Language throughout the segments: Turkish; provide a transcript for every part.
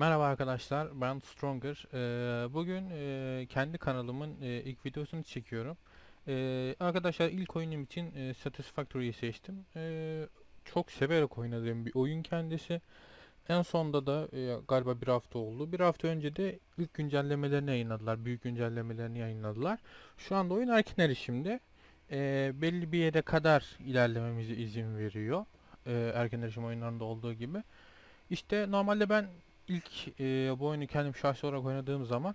Merhaba arkadaşlar, ben Stronger. Ee, bugün e, kendi kanalımın e, ilk videosunu çekiyorum. Ee, arkadaşlar ilk oyunum için e, Satisfactory'yi seçtim. Ee, çok severek oynadığım bir oyun kendisi. En sonda da e, galiba bir hafta oldu. Bir hafta önce de ilk güncellemelerini yayınladılar. Büyük güncellemelerini yayınladılar. Şu anda oyun erken erişimde. Ee, belli bir yere kadar ilerlememize izin veriyor. Ee, erken erişim oyunlarında olduğu gibi. İşte normalde ben ilk e, bu oyunu kendim şahsi olarak oynadığım zaman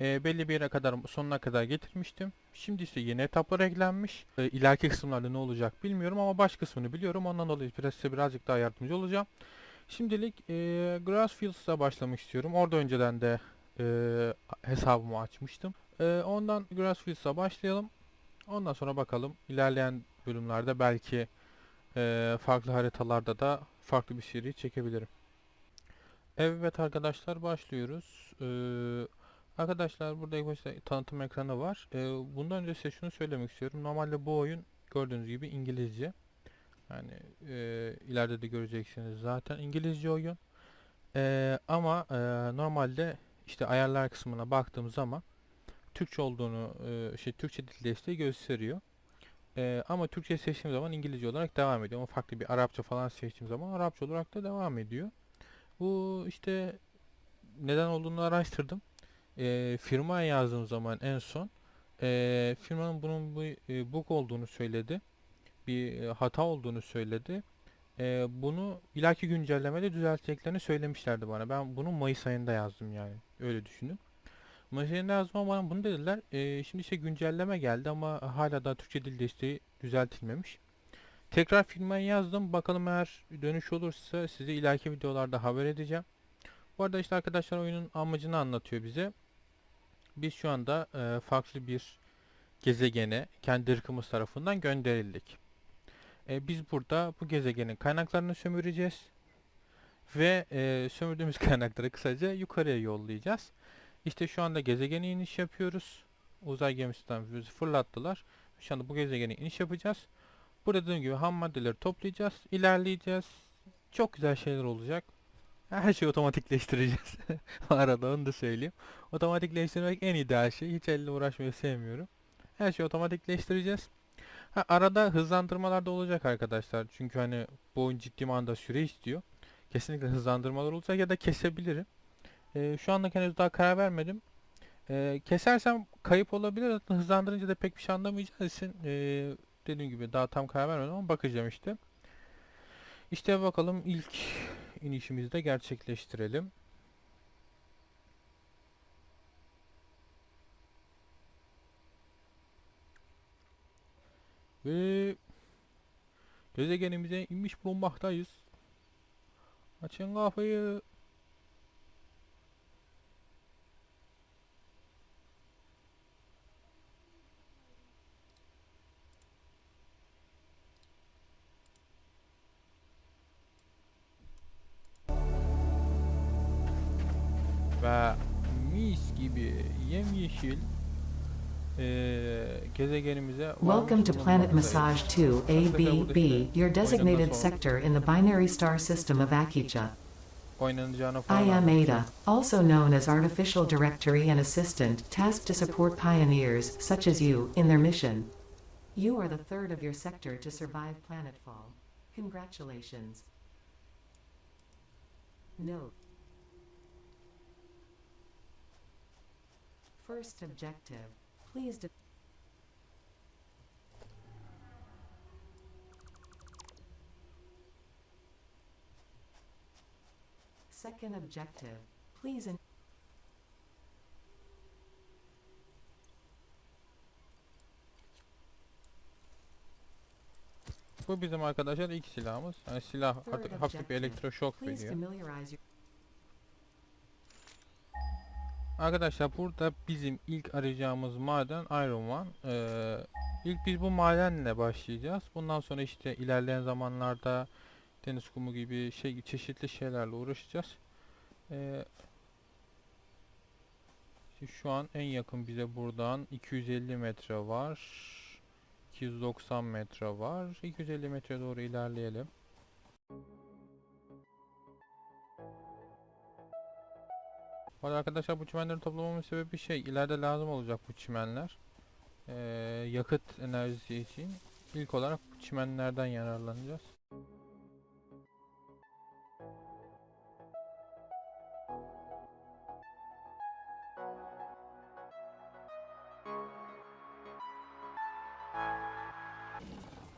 e, belli bir yere kadar sonuna kadar getirmiştim. Şimdi ise yeni etaplar eklenmiş. E, ileriki kısımlarda ne olacak bilmiyorum ama baş kısmını biliyorum. Ondan dolayı biraz size birazcık daha yardımcı olacağım. Şimdilik e, Grassfields'a başlamak istiyorum. Orada önceden de e, hesabımı açmıştım. E, ondan Grassfields'a başlayalım. Ondan sonra bakalım ilerleyen bölümlerde belki e, farklı haritalarda da farklı bir seri çekebilirim. Evet arkadaşlar başlıyoruz. Ee, arkadaşlar burada ilk başta tanıtım ekranı var. Ee, bundan önce size şunu söylemek istiyorum. Normalde bu oyun gördüğünüz gibi İngilizce. Yani e, ileride de göreceksiniz zaten İngilizce oyun. Ee, ama e, normalde işte ayarlar kısmına baktığım zaman Türkçe olduğunu, e, şey Türkçe dil desteği gösteriyor. Ee, ama Türkçe seçtiğim zaman İngilizce olarak devam ediyor. Ama farklı bir Arapça falan seçtiğim zaman Arapça olarak da devam ediyor. Bu işte neden olduğunu araştırdım. Eee firmaya yazdığım zaman en son eee, firmanın bunun bir e, bug olduğunu söyledi. Bir e, hata olduğunu söyledi. Eee, bunu ileriki güncellemede düzelteceklerini söylemişlerdi bana. Ben bunu Mayıs ayında yazdım yani. Öyle düşündüm. Mayıs ayında yazdım ama bana bunu dediler. Eee, şimdi işte güncelleme geldi ama hala da Türkçe dil desteği düzeltilmemiş. Tekrar firmaya yazdım. Bakalım eğer dönüş olursa size ileriki videolarda haber edeceğim. Bu arada işte arkadaşlar oyunun amacını anlatıyor bize. Biz şu anda e, farklı bir gezegene kendi ırkımız tarafından gönderildik. E, biz burada bu gezegenin kaynaklarını sömüreceğiz. Ve e, sömürdüğümüz kaynakları kısaca yukarıya yollayacağız. İşte şu anda gezegene iniş yapıyoruz. Uzay gemisinden bizi fırlattılar. Şu anda bu gezegene iniş yapacağız. Burada dediğim gibi ham maddeleri toplayacağız, ilerleyeceğiz. Çok güzel şeyler olacak. Her şeyi otomatikleştireceğiz. Arada onu da söyleyeyim. Otomatikleştirmek en ideal şey. Hiç elle uğraşmayı sevmiyorum. Her şeyi otomatikleştireceğiz. Ha, arada hızlandırmalar da olacak arkadaşlar. Çünkü hani bu oyun ciddi manada süre istiyor. Kesinlikle hızlandırmalar olacak ya da kesebilirim. Ee, şu anda henüz daha karar vermedim. Ee, kesersem kayıp olabilir. Hızlandırınca da pek bir şey anlamayacağız için ee, dediğim gibi daha tam karar vermedim ama bakacağım işte. İşte bakalım ilk inişimizi de gerçekleştirelim. Ve gezegenimize inmiş bulunmaktayız. Açın kafayı. Ve mis gibi yemyeşil Welcome to Planet Massage 2 ABB, your designated sector in the binary star system of Akicha. I am. Ada, also known as Artificial Directory and Assistant, tasked to support pioneers, such as you, in their mission. You are the third of your sector to survive planetfall. Congratulations. Note. First objective. Please de- Second objective. Please in- Bu bizim arkadaşlar ilk silahımız. Yani silah Third hafif bir objective. elektroşok please veriyor. familiarize your Arkadaşlar burada bizim ilk arayacağımız maden Iron One. Ee, ilk biz bu madenle başlayacağız. Bundan sonra işte ilerleyen zamanlarda deniz kumu gibi şey çeşitli şeylerle uğraşacağız. Ee, işte şu an en yakın bize buradan 250 metre var. 290 metre var. 250 metre doğru ilerleyelim. Bu arkadaşlar bu çimenleri toplamamın sebebi şey ileride lazım olacak bu çimenler. Ee, yakıt enerjisi için ilk olarak bu çimenlerden yararlanacağız.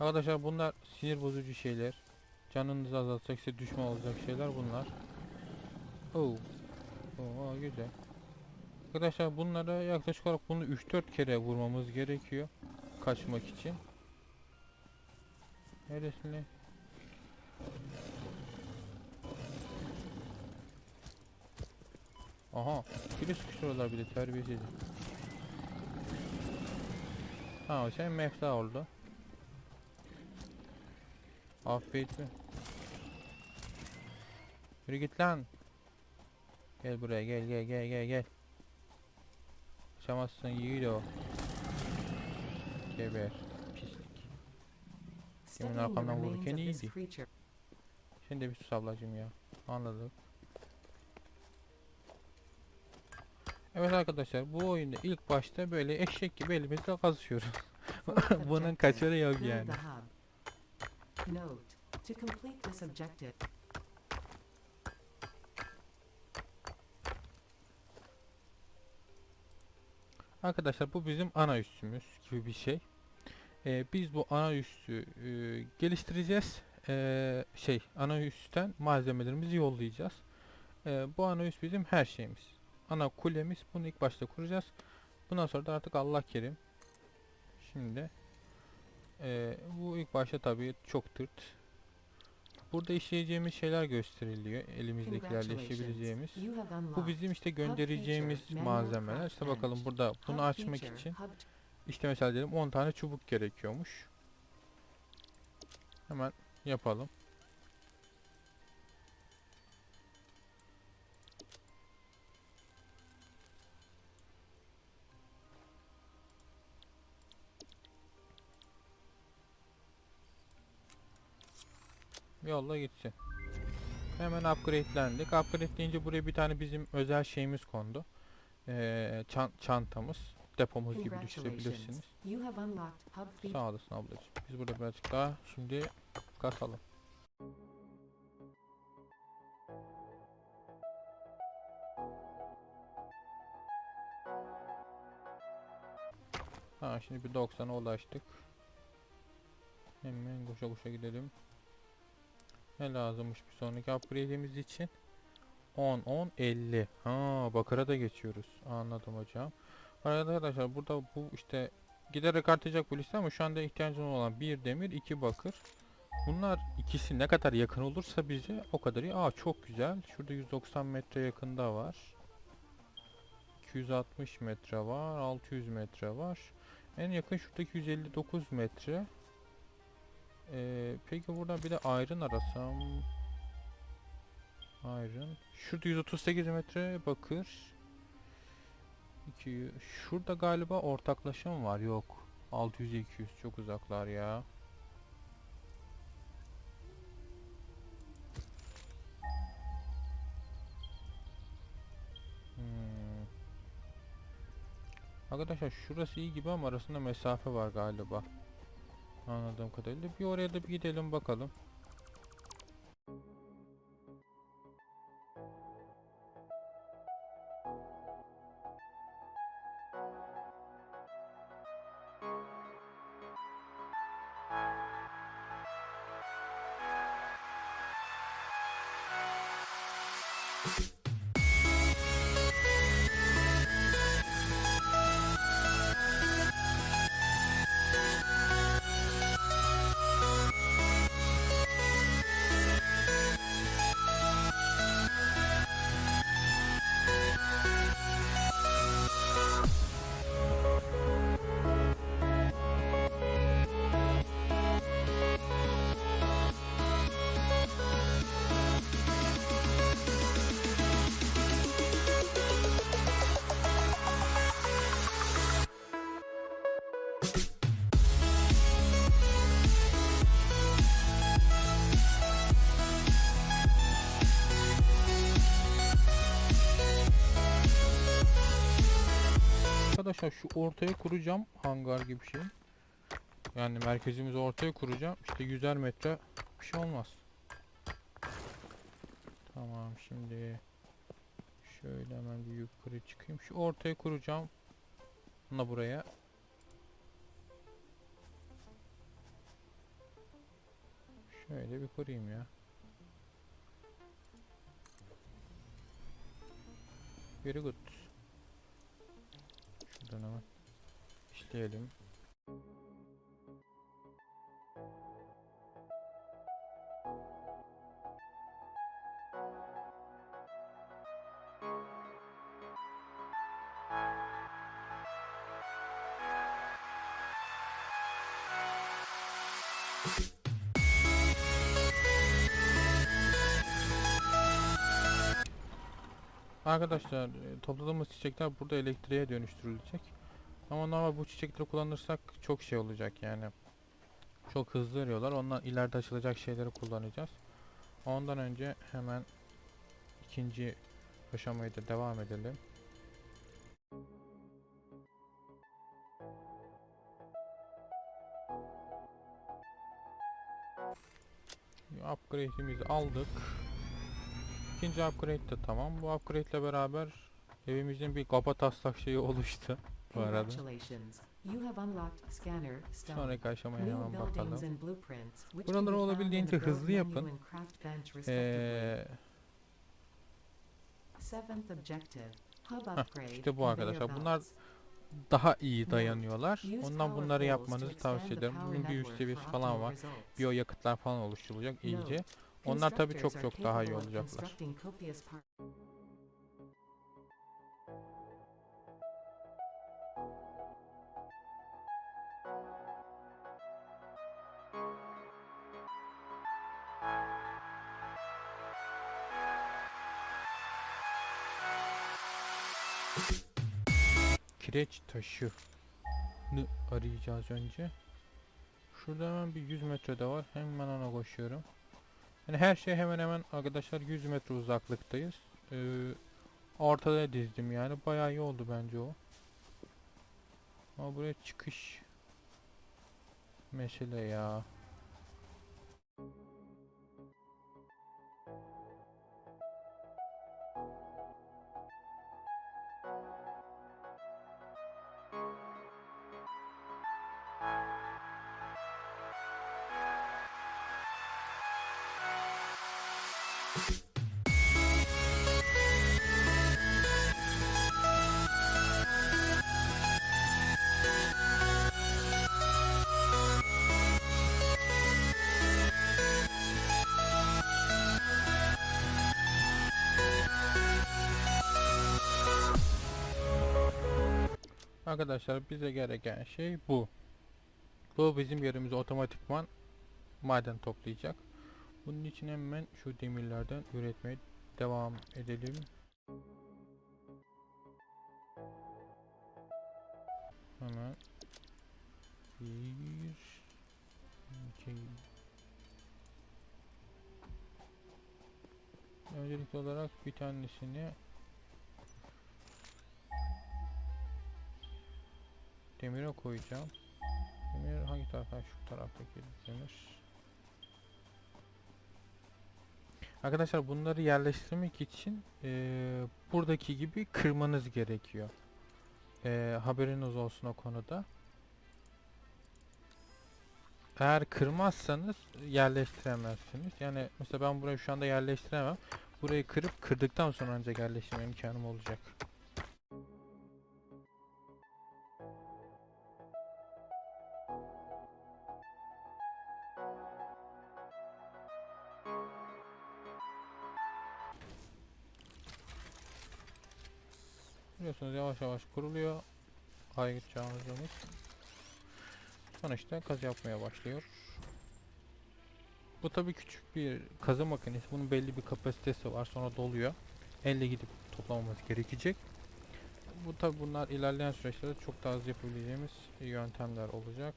Arkadaşlar bunlar sinir bozucu şeyler. Canınızı azaltacak size düşman olacak şeyler bunlar. Oo. Oo güzel. Arkadaşlar bunlara yaklaşık olarak bunu 3-4 kere vurmamız gerekiyor. Kaçmak için. Neresine? Aha. Biri sıkıştırıyorlar bir de terbiyesiz. Ha sen mefta oldu. Afiyet mi? Yürü git lan. Gel buraya gel gel gel gel gel. Kaçamazsın yiğit o. Geber. Pislik. The arkamdan vururken iyiydi. Şimdi bir sus ablacım ya. Anladık. Evet arkadaşlar bu oyunda ilk başta böyle eşek gibi elimizle kazışıyoruz. Bunun kaçarı yok yani. Note, to complete this objective, Arkadaşlar bu bizim ana üssümüz gibi bir şey. Ee, biz bu ana üssü e, geliştireceğiz. Ee, şey ana üstten malzemelerimizi yollayacağız. Ee, bu ana üs bizim her şeyimiz. Ana kulemiz bunu ilk başta kuracağız. Bundan sonra da artık Allah kerim. Şimdi e, bu ilk başta tabii çok tırt. Burada işleyeceğimiz şeyler gösteriliyor. Elimizdekilerle işleyebileceğimiz. Bu bizim işte göndereceğimiz malzemeler. İşte bakalım burada bunu açmak için işte mesela diyelim 10 tane çubuk gerekiyormuş. Hemen yapalım. Yolla gitsin. Hemen upgrade'lendik. Upgrade deyince buraya bir tane bizim özel şeyimiz kondu. Ee, çan- çantamız. Depomuz gibi düşünebilirsiniz. Sağ olasın ablacığım. Biz burada birazcık daha şimdi kasalım. Ha şimdi bir 90'a ulaştık. Hemen koşa koşa gidelim. Ne lazımmış bir sonraki upgrade'imiz için? 10 10 50. Ha bakıra da geçiyoruz. Anladım hocam. Arkadaşlar burada bu işte giderek artacak bu liste ama şu anda ihtiyacımız olan bir demir, iki bakır. Bunlar ikisi ne kadar yakın olursa bize o kadar iyi. Aa çok güzel. Şurada 190 metre yakında var. 260 metre var. 600 metre var. En yakın şuradaki 159 metre. Ee, peki buradan bir de iron arasam. Iron. Şurada 138 metre bakır. 2 Şurada galiba ortaklaşım var. Yok. 600 200 çok uzaklar ya. Hmm. Arkadaşlar şurası iyi gibi ama arasında mesafe var galiba. Anladığım kadarıyla. Bir oraya da bir gidelim bakalım. you arkadaşlar şu ortaya kuracağım hangar gibi bir şey. Yani merkezimizi ortaya kuracağım. İşte 100'er metre bir şey olmaz. Tamam şimdi şöyle hemen bir yukarı çıkayım. Şu ortaya kuracağım. Bunu buraya. Şöyle bir kurayım ya. Very good. Şuradan hemen işleyelim. Arkadaşlar e, topladığımız çiçekler burada elektriğe dönüştürülecek. Ama normal bu çiçekleri kullanırsak çok şey olacak yani. Çok hızlı eriyorlar. Ondan ileride açılacak şeyleri kullanacağız. Ondan önce hemen ikinci aşamayı da devam edelim. Upgrade'imizi aldık. İkinci upgrade de tamam. Bu upgrade ile beraber evimizin bir kapa taslak şeyi oluştu. Bu arada. Sonraki aşamaya hemen bakalım. Buraları olabildiğince hızlı yapın. Ee, Heh, işte bu arkadaşlar. Bunlar daha iyi dayanıyorlar. Ondan bunları yapmanızı tavsiye ederim. Bunun bir üst seviyesi falan var. Biyo yakıtlar falan oluşturulacak iyice. Onlar tabii çok çok daha iyi olacaklar. Kireç taşı arayacağız önce. Şurada hemen bir 100 metrede var. Hemen ona koşuyorum. Yani her şey hemen hemen arkadaşlar 100 metre uzaklıktayız. Ee, ortada dizdim yani. Bayağı iyi oldu bence o. Ama buraya çıkış mesele ya. Arkadaşlar bize gereken şey bu. Bu bizim yerimize otomatikman maden toplayacak. Bunun için hemen şu demirlerden üretmeye devam edelim. Hemen bir iki Öncelikli olarak bir tanesini demire koyacağım. Demir hangi taraftan? Şu taraftaki demir. Arkadaşlar bunları yerleştirmek için eee, buradaki gibi kırmanız gerekiyor. Eee, haberiniz olsun o konuda. Eğer kırmazsanız yerleştiremezsiniz. Yani mesela ben burayı şu anda yerleştiremem. Burayı kırıp kırdıktan sonra ancak yerleştirme imkanım olacak. Biliyorsunuz yavaş yavaş kuruluyor. Aygıt çağımızımız. Sonra işte kaz yapmaya başlıyor. Bu tabii küçük bir kazı makinesi. Bunun belli bir kapasitesi var. Sonra doluyor. Elle gidip toplamamız gerekecek. Bu tabii bunlar ilerleyen süreçlerde çok daha az yapabileceğimiz yöntemler olacak.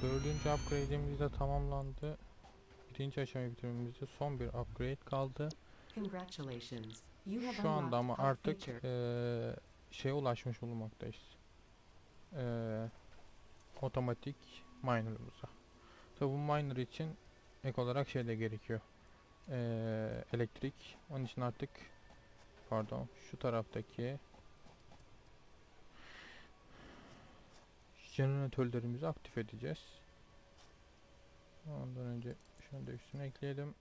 Dördüncü upgrade'imiz de tamamlandı. Birinci aşamayı bitirmemizde son bir upgrade kaldı. Şu anda ama artık eee şeye ulaşmış bulunmaktayız. Eee otomatik miner'ımıza. Tabi bu miner için ek olarak şey de gerekiyor. Eee, elektrik. Onun için artık pardon şu taraftaki jeneratörlerimizi aktif edeceğiz. Ondan önce şunu da üstüne ekleyelim.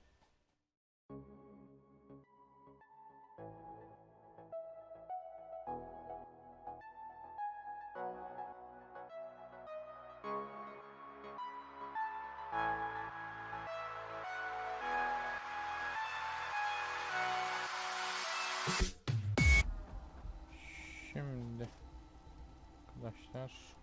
Şimdi arkadaşlar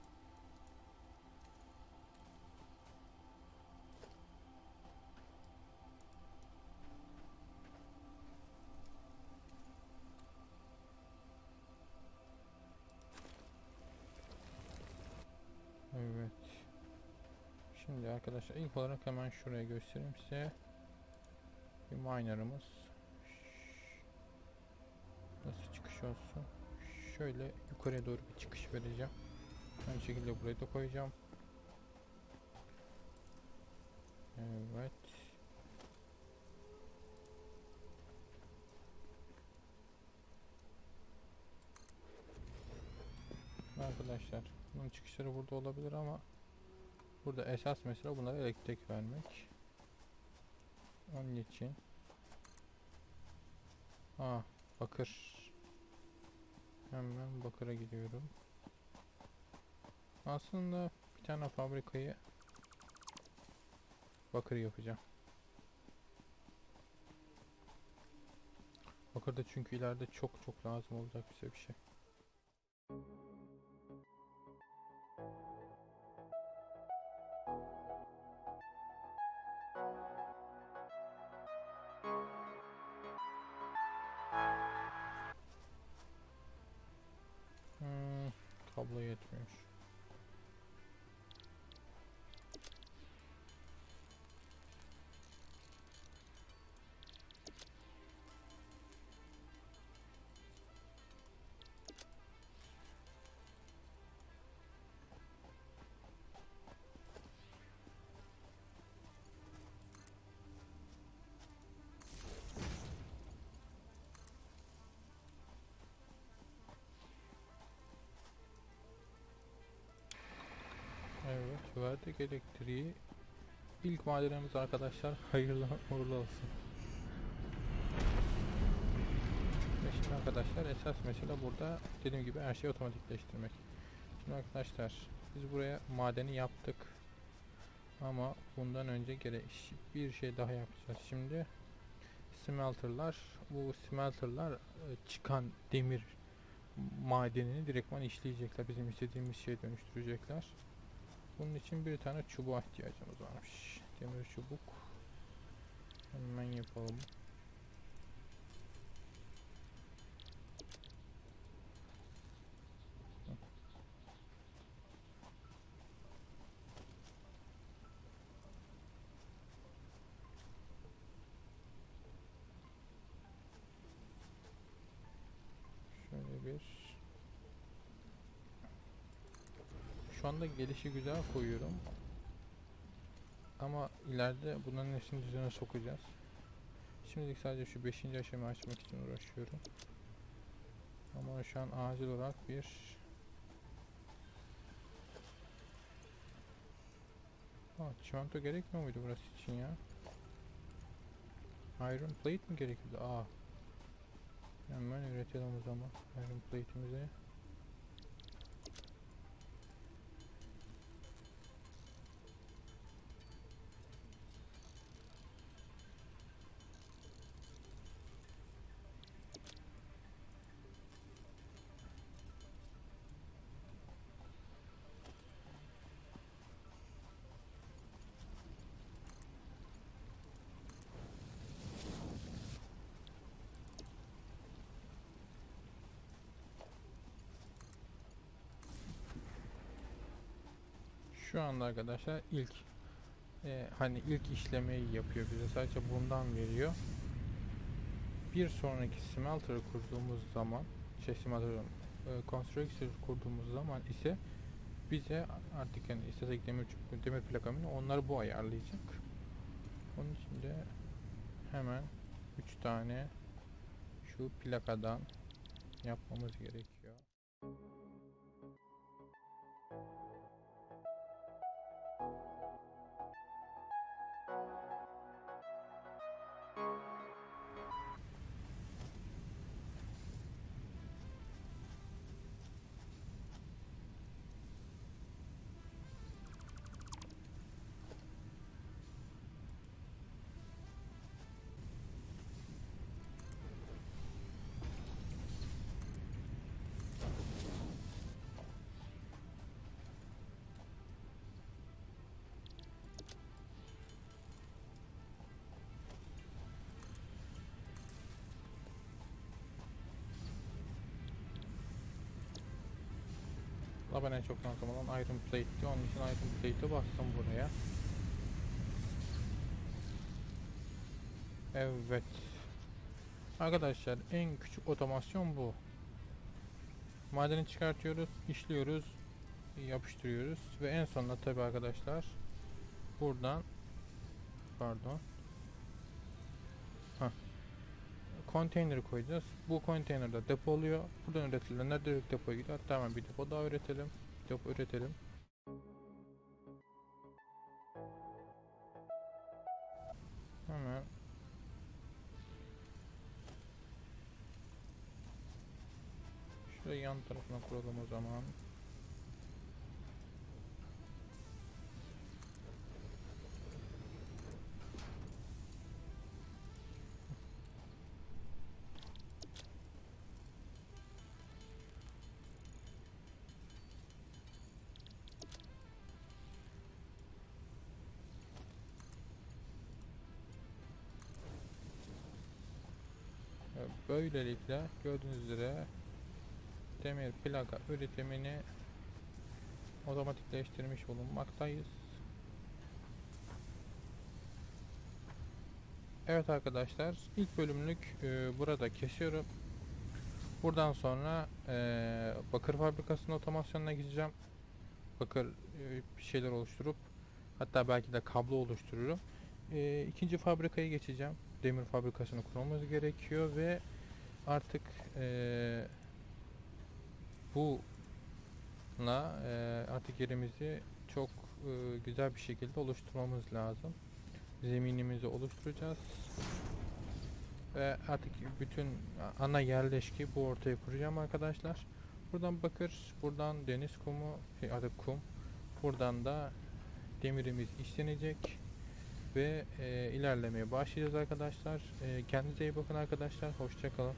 arkadaşlar ilk olarak hemen şuraya göstereyim size. Bir miner'ımız. Nasıl çıkış olsun? Şöyle yukarıya doğru bir çıkış vereceğim. Aynı şekilde buraya da koyacağım. Evet. Arkadaşlar bunun çıkışları burada olabilir ama burada esas mesela bunlara elektrik vermek. Onun için Aa bakır Hemen bakıra gidiyorum. Aslında bir tane fabrikayı bakır yapacağım. Bakırda çünkü ileride çok çok lazım olacak bize bir şey. Kablo yetmiyor. Verdik elektriği. İlk madenimiz arkadaşlar hayırlı uğurlu olsun. Ve şimdi arkadaşlar esas mesele burada dediğim gibi her şeyi otomatikleştirmek. Şimdi arkadaşlar biz buraya madeni yaptık. Ama bundan önce gere bir şey daha yapacağız. Şimdi smelterlar bu smelterlar e, çıkan demir madenini direktman işleyecekler. Bizim istediğimiz şeye dönüştürecekler. Bunun için bir tane çubuğa ihtiyacımız varmış. Demir çubuk. Hemen yapalım. Hı. Şöyle bir Şu anda gelişi güzel koyuyorum. Ama ileride bunların hepsini düzene sokacağız. Şimdilik sadece şu 5. aşamayı açmak için uğraşıyorum. Ama şu an acil olarak bir Aa, çimento gerekmiyor muydu burası için ya? Iron plate mi gerekiyordu? Aa. Hemen üretelim o zaman iron plate'imizi. Şu anda arkadaşlar ilk e, hani ilk işlemeyi yapıyor bize sadece bundan veriyor. Bir sonraki smelter kurduğumuz zaman şey smelter e, constructor kurduğumuz zaman ise bize artık yani istesek demir demir plakamını onları bu ayarlayacak. Onun için de hemen 3 tane şu plakadan yapmamız gerekiyor. Ben en çok lazım olan Iron Plate'ti. Onun için Iron Plate'e bastım buraya. Evet. Arkadaşlar en küçük otomasyon bu. Madeni çıkartıyoruz, işliyoruz, yapıştırıyoruz ve en sonunda tabi arkadaşlar buradan pardon Konteyner koyacağız. Bu konteynerde depo oluyor. Buradan üretilenler direkt depoya gidiyor. Hatta hemen bir depo daha üretelim. Bir depo üretelim. Hemen da yan tarafına kuralım o zaman. Böylelikle gördüğünüz üzere demir plaka üretimini otomatikleştirmiş bulunmaktayız. Evet arkadaşlar ilk bölümlük e, burada kesiyorum. Buradan sonra e, bakır fabrikasının otomasyonuna gideceğim. Bakır e, bir şeyler oluşturup hatta belki de kablo oluştururum. E, ikinci fabrikaya geçeceğim. Demir fabrikasını kurmamız gerekiyor ve artık e, bununla e, artık yerimizi çok e, güzel bir şekilde oluşturmamız lazım. Zeminimizi oluşturacağız. Ve artık bütün ana yerleşki bu ortaya kuracağım arkadaşlar. Buradan bakır, buradan deniz kumu, şey, adı kum. Buradan da demirimiz işlenecek ve e, ilerlemeye başlayacağız arkadaşlar. E, kendinize iyi bakın arkadaşlar. Hoşçakalın.